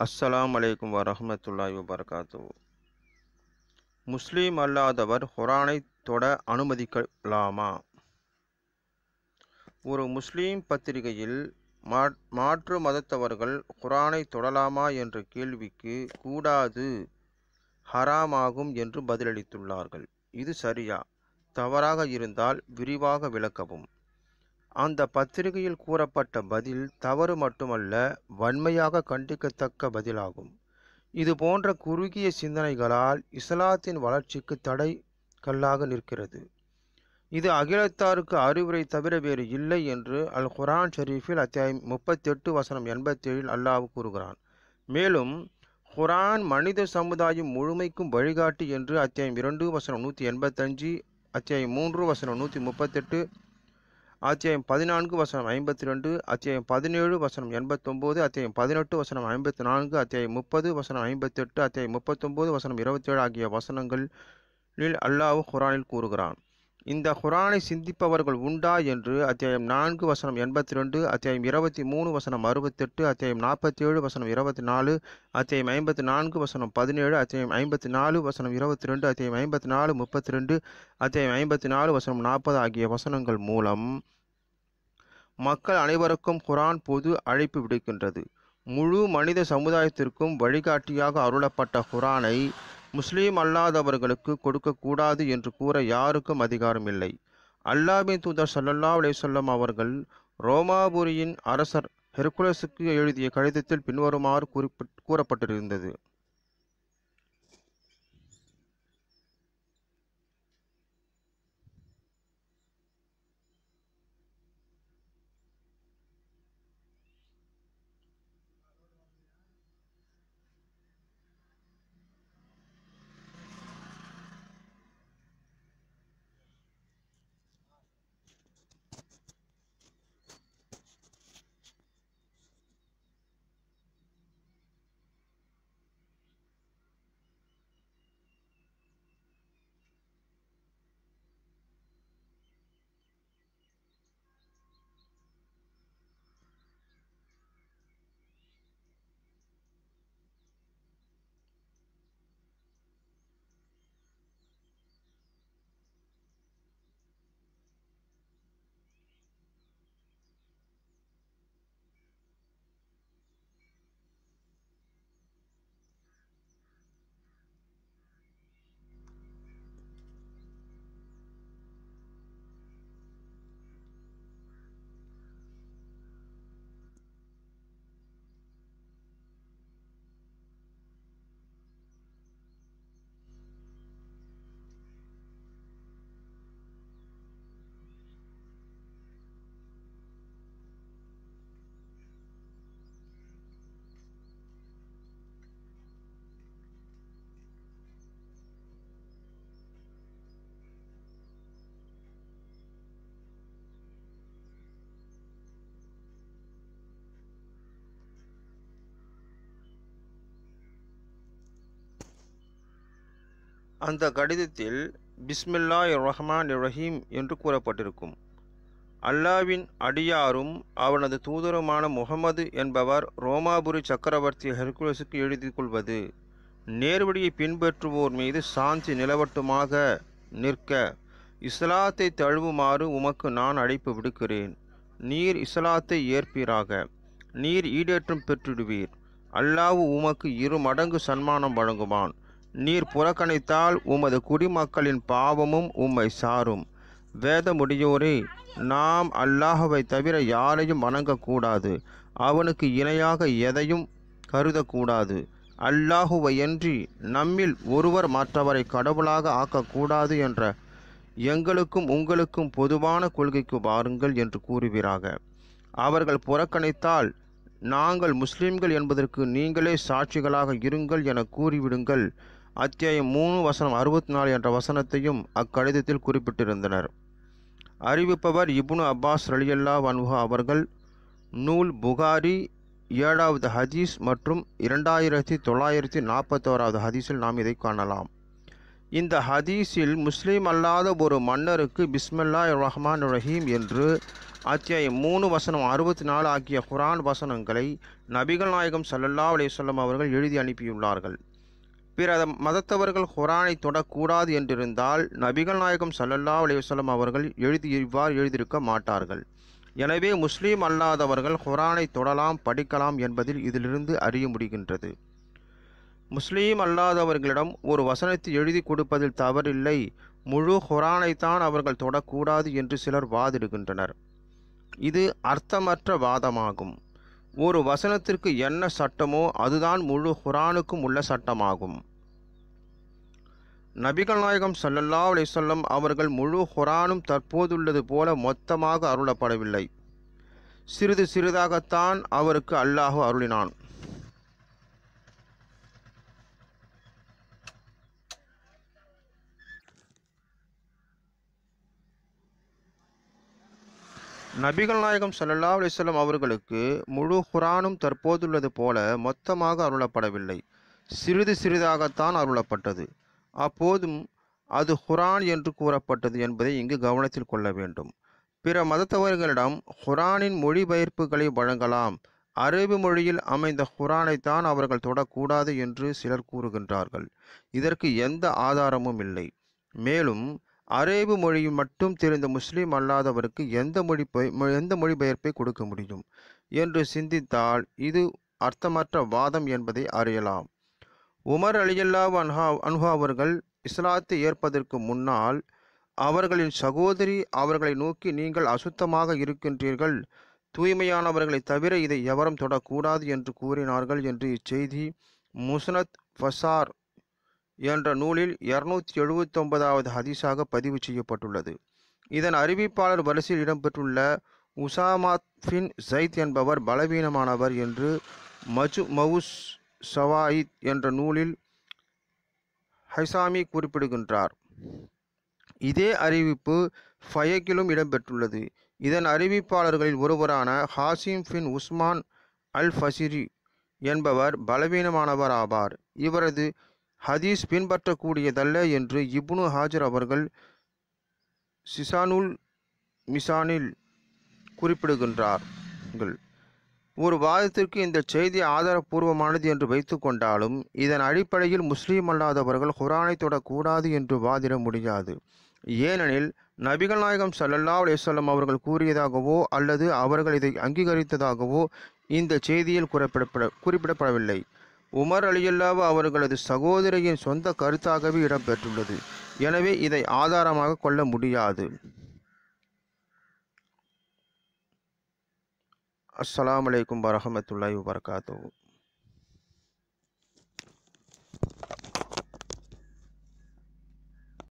அஸ்ஸலாம் அலைக்கும் வரஹ்மத்துல்லாஹி வபரகாத்து முஸ்லீம் அல்லாதவர் குரானை தொட அனுமதிக்கலாமா? ஒரு முஸ்லீம் பத்திரிகையில் மாற்று மதத்தவர்கள் குரானை தொடலாமா என்ற கேள்விக்கு கூடாது ஹராமாகும் என்று பதிலளித்துள்ளார்கள். இது சரியா? தவறாக இருந்தால் விரிவாக விளக்கவும். அந்த பத்திரிகையில் கூறப்பட்ட பதில் தவறு மட்டுமல்ல வன்மையாக கண்டிக்கத்தக்க பதிலாகும். இது போன்ற குறுகிய சிந்தனைகளால் இஸ்லாத்தின் வளர்ச்சிக்கு தடை கல்லாக நிற்கிறது. இது அகிலத்தாருக்கு அறிவுரை தவிர வேறு இல்லை என்று அல் குரான் ஷரீஃபில் அத்தியாயம் முப்பத்தெட்டு வசனம் எண்பத்தேழில் அல்லாஹ் கூறுகிறான். மேலும் குரான் மனித சமுதாயம் முழுமைக்கும் வழிகாட்டி என்று அத்தியாயம் இரண்டு வசனம் நூற்றி எண்பத்தஞ்சு அத்தியாயம் மூன்று வசனம் நூற்றி முப்பத்தெட்டு அத்தியாயம் பதினான்கு வசனம் ஐம்பத்தி ரெண்டு அத்தியாயம் பதினேழு வசனம் எண்பத்தொம்போது அத்தியாயம் பதினெட்டு வசனம் ஐம்பத்தி நான்கு அத்தியாயம் முப்பது வசனம் ஐம்பத்தெட்டு அத்தியாயம் முப்பத்தொம்போது வசனம் இருபத்தேழு ஆகிய வசனங்களில் அல்லாஹ் குரானில் கூறுகிறான். இந்த குரானை சிந்திப்பவர்கள் உண்டா என்று அத்தியாயம் நான்கு வசனம் எண்பத்தி ரெண்டு அத்தியாயம் இருபத்தி மூணு வசனம் அறுபத்தெட்டு அத்தியாயம் நாற்பத்தி ஏழு வசனம் இருபத்தி நாலு அத்தியாயம் ஐம்பத்தி நான்கு வசனம் பதினேழு அத்தியாயம் ஐம்பத்தி நாலு வசனம் இருபத்தி ரெண்டு அத்தியாயம் ஐம்பத்தி நாலு முப்பத்தி ரெண்டு அத்தியாயம் ஐம்பத்தி நாலு வசனம் நாற்பது ஆகிய வசனங்கள் மூலம் மக்கள் அனைவருக்கும் குரான் பொது அழைப்பு விடுக்கின்றது. முழு மனித சமுதாயத்திற்கும் வழிகாட்டியாக அருளப்பட்ட குரானை முஸ்லீம் அல்லாதவர்களுக்கு கொடுக்கக்கூடாது என்று கூற யாருக்கும் அதிகாரம் இல்லை. அல்லாஹின் தூதர் சல்லல்லா அலேசல்லம் அவர்கள் ரோமாபுரியின் அரசர் ஹெர்குலஸுக்கு எழுதிய கடிதத்தில் பின்வருமாறு குறிப்பிட் கூறப்பட்டிருந்தது. அந்த கடிதத்தில் பிஸ்மில்லா ரஹ்மான் ரஹீம் என்று கூறப்பட்டிருக்கும். அல்லாவின் அடியாரும் அவனது தூதருமான முகமது என்பவர் ரோமாபுரி சக்கரவர்த்தி ஹெர்குலஸுக்கு எழுதி கொள்வது நேர்வழியை பின்பற்றுவோர் மீது சாந்தி நிலவட்டுமாக நிற்க இஸ்லாத்தை தழுவுமாறு உமக்கு நான் அழைப்பு விடுக்கிறேன். நீர் இஸ்லாத்தை ஏற்பீராக நீர் ஈடேற்றம் பெற்றிடுவீர். அல்லாஹ் உமக்கு இரு மடங்கு சன்மானம் வழங்குவான். நீர் புறக்கணித்தால் உமது குடிமக்களின் பாவமும் உம்மை சாரும். வேதமுடியோரே நாம் அல்லாஹவை தவிர யாரையும் வணங்கக்கூடாது. அவனுக்கு இணையாக எதையும் கருதக்கூடாது. அல்லாஹுவையன்றி நம்மில் ஒருவர் மற்றவரை கடவுளாக ஆக்கக்கூடாது என்ற எங்களுக்கும் உங்களுக்கும் பொதுவான கொள்கைக்கு வாருங்கள் என்று கூறுவீராக. அவர்கள் புறக்கணித்தால் நாங்கள் முஸ்லிம்கள் என்பதற்கு நீங்களே சாட்சிகளாக இருங்கள் என கூறிவிடுங்கள். அத்தியாயம் மூணு வசனம் அறுபத்தி நாலு என்ற வசனத்தையும் அக்கடிதத்தில் குறிப்பிட்டிருந்தனர். அறிவிப்பவர் இப்னு அப்பாஸ் ரலியல்லா வன்ஹு அவர்கள் நூல் புகாரி ஏழாவது ஹதீஸ் மற்றும் இரண்டாயிரத்தி தொள்ளாயிரத்தி நாற்பத்தோராவது ஹதீஸில் நாம் இதை காணலாம். இந்த ஹதீஸில் முஸ்லீம் அல்லாத ஒரு மன்னருக்கு பிஸ்மில்லா ரஹ்மான் ரஹீம் என்று அத்தியாயம் மூணு வசனம் அறுபத்தி நாலு ஆகிய குரான் வசனங்களை நபிகள் நாயகம் சல்லல்லா அலையம் அவர்கள் எழுதி அனுப்பியுள்ளார்கள். பிற மதத்தவர்கள் குரானை தொடக்கூடாது என்றிருந்தால் நபிகள் நாயகம் சல்லல்லா அலைஹி அவர்கள் எழுதி இவ்வாறு எழுதியிருக்க மாட்டார்கள். எனவே முஸ்லீம் அல்லாதவர்கள் குரானை தொடலாம் படிக்கலாம் என்பதில் இதிலிருந்து அறிய முடிகின்றது. முஸ்லீம் அல்லாதவர்களிடம் ஒரு வசனத்தை எழுதி கொடுப்பதில் தவறில்லை. முழு குரானைத்தான் அவர்கள் தொடக்கூடாது என்று சிலர் வாதிடுகின்றனர். இது அர்த்தமற்ற வாதமாகும். ஒரு வசனத்திற்கு என்ன சட்டமோ அதுதான் முழு குரானுக்கும் உள்ள சட்டமாகும். நபிகள் நாயகம் சல்லல்லா அலிசல்லம் அவர்கள் முழு குரானும் தற்போதுள்ளது போல மொத்தமாக அருளப்படவில்லை. சிறிது சிறிதாகத்தான் அவருக்கு அல்லாஹ் அருளினான். நபிகள் நாயகம் சல்லா அலிஸ்லம் அவர்களுக்கு முழு குரானும் தற்போதுள்ளது போல மொத்தமாக அருளப்படவில்லை. சிறிது சிறிதாகத்தான் அருளப்பட்டது. அப்போதும் அது குரான் என்று கூறப்பட்டது என்பதை இங்கு கவனத்தில் கொள்ள வேண்டும். பிற மதத்தவர்களிடம் குரானின் மொழிபெயர்ப்புகளை வழங்கலாம். அரபு மொழியில் அமைந்த குரானைத்தான் அவர்கள் தொடக்கூடாது என்று சிலர் கூறுகின்றார்கள். இதற்கு எந்த ஆதாரமும் இல்லை. மேலும் அரேபு மொழியில் மட்டும் தெரிந்த முஸ்லீம் அல்லாதவருக்கு எந்த மொழி எந்த மொழிபெயர்ப்பை கொடுக்க முடியும்? என்று சிந்தித்தால் இது அர்த்தமற்ற வாதம் என்பதை அறியலாம். உமர் அலியல்லா அன்ஹா அன்ஹா அவர்கள் இஸ்லாத்தை ஏற்பதற்கு முன்னால் அவர்களின் சகோதரி அவர்களை நோக்கி நீங்கள் அசுத்தமாக இருக்கின்றீர்கள் தூய்மையானவர்களை தவிர இதை எவரும் தொடக்கூடாது என்று கூறினார்கள் என்று இச்செய்தி முஸ்னத் ஃபசார் என்ற நூலில் இருநூத்தி எழுபத்தொன்பதாவது ஹதீஸாக பதிவு செய்யப்பட்டுள்ளது. இதன் அறிவிப்பாளர் வரிசையில் இடம்பெற்றுள்ள உசாமாத் பின் ஜைத் என்பவர் பலவீனமானவர் என்று மஜு மவுஸ் சவாயித் என்ற நூலில் ஹைசாமி குறிப்பிடுகின்றார். இதே அறிவிப்பு ஃபயக்கிலும் இடம்பெற்றுள்ளது. இதன் அறிவிப்பாளர்களில் ஒருவரான ஹாசிம் பின் உஸ்மான் அல் ஃபசிரி என்பவர் பலவீனமானவர் ஆவார். இவரது ஹதீஸ் பின்பற்றக்கூடியதல்ல என்று இப்னு ஹாஜர் அவர்கள் சிசானுல் மிசானில் குறிப்பிடுகின்றார்கள். ஒரு வாதத்திற்கு இந்த செய்தி ஆதாரபூர்வமானது என்று வைத்துக்கொண்டாலும் இதன் அடிப்படையில் முஸ்லீம் அல்லாதவர்கள் குரானை தொடக்கூடாது என்று வாதிட முடியாது. ஏனெனில் நபிகள் நாயகம் சல்லல்லா அலிசல்லம் அவர்கள் கூறியதாகவோ அல்லது அவர்கள் இதை அங்கீகரித்ததாகவோ இந்த செய்தியில் குறிப்பிடப்பட குறிப்பிடப்படவில்லை. உமர் அலியல்லாவு அவர்களது சகோதரியின் சொந்த கருத்தாகவே இடம்பெற்றுள்ளது. எனவே இதை ஆதாரமாக கொள்ள முடியாது. அஸ்லாம் வலைக்கம் வரஹமத்துல்லாஹி வபரகாத்துஹு.